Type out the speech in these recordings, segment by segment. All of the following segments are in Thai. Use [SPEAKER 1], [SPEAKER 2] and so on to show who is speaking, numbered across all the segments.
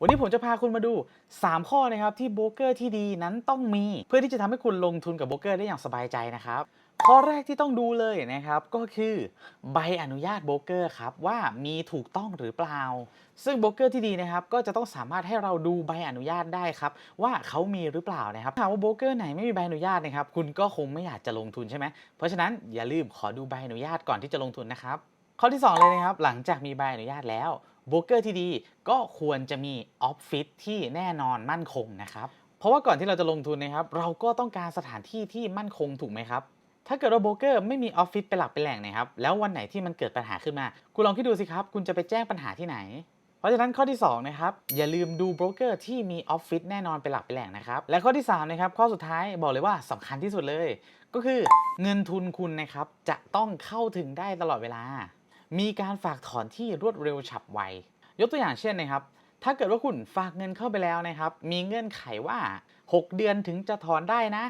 [SPEAKER 1] วันนี้ผมจะพาคุณมาดู 3 ข้อนะครับที่โบรกเกอร์ที่ดีนั้นต้องมี เพื่อที่จะทำให้คุณลงทุนกับโบรกเกอร์ได้อย่างสบายใจนะครับ ข้อแรกที่ต้องดูเลยนะครับก็คือใบอนุญาตโบรกเกอร์ครับว่ามีถูกต้องหรือเปล่า ซึ่งโบรกเกอร์ที่ดีนะครับก็จะต้องสามารถให้เราดูใบอนุญาตได้ครับว่าเขามีหรือเปล่านะครับถ้าหากว่าโบรกเกอร์ไหนไม่มีใบอนุญาตนะครับคุณก็คงไม่อยากจะลงทุนใช่ไหมเพราะฉะนั้นอย่าลืมขอดูใบอนุญาตก่อนที่จะลงทุนนะครับข้อที่ 2 เลยนะครับหลังจากมีใบอนุญาตแล้ว โบรกเกอร์ที่ดีก็ควรจะมีออฟฟิศที่แน่นอนมั่นคงนะครับ เพราะว่าก่อนที่เราจะลงทุนนะครับ เราก็ต้องการสถานที่ที่มั่นคงถูกไหมครับ ถ้าเกิดว่าโบรกเกอร์ไม่มีออฟฟิศเป็นหลักเป็นแหล่งนะครับ แล้ววันไหนที่มันเกิดปัญหาขึ้นมา คุณลองคิดดูสิครับ คุณจะไปแจ้งปัญหาที่ไหน เพราะฉะนั้นข้อที่2นะครับ อย่าลืมดูโบรกเกอร์ที่มีออฟฟิศแน่นอนเป็นหลักเป็นแหล่งนะครับ และข้อที่3นะครับ ข้อสุดท้ายบอกเลยว่าสำคัญที่สุดเลย ก็คือเงินทุนคุณนะครับจะต้องเข้าถึงได้ตลอดเวลา มีการฝากถอนที่รวดเร็วฉับไว ยกตัวอย่างเช่นนะครับ ถ้าเกิดว่าคุณฝากเงินเข้าไปแล้วนะครับ มีเงื่อนไขว่า 6 เดือนถึงจะถอนได้นะ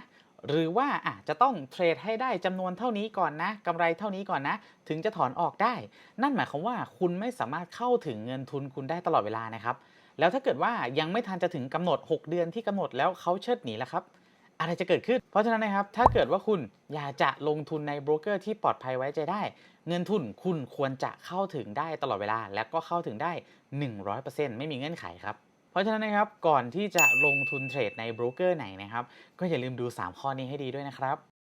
[SPEAKER 1] หรือว่าอาจจะต้องเทรดให้ได้จำนวนเท่านี้ก่อนนะกำไรเท่านี้ก่อนนะ ถึงจะถอนออกได้ นั่นหมายความว่าคุณไม่สามารถเข้าถึงเงินทุนคุณได้ตลอดเวลานะครับแล้วถ้าเกิดว่ายังไม่ทันจะถึงกำหนด 6 เดือนที่กำหนดแล้วเขาเชิดหนีแล้วครับ อะไรจะเกิดขึ้น เพราะฉะนั้นนะครับ ถ้าเกิดว่าคุณอยากจะลงทุนในโบรกเกอร์ที่ปลอดภัยไว้ใจได้ เงินทุนคุณควรจะเข้าถึงได้ตลอดเวลา และก็เข้าถึงได้ 100%ไม่มีเงื่อนไขครับเพราะฉะนั้นนะครับก่อนที่จะลงทุนเทรดในโบรกเกอร์ไหนนะครับก็อย่าลืมดู 3 ข้อนี้ให้ดีด้วยนะครับ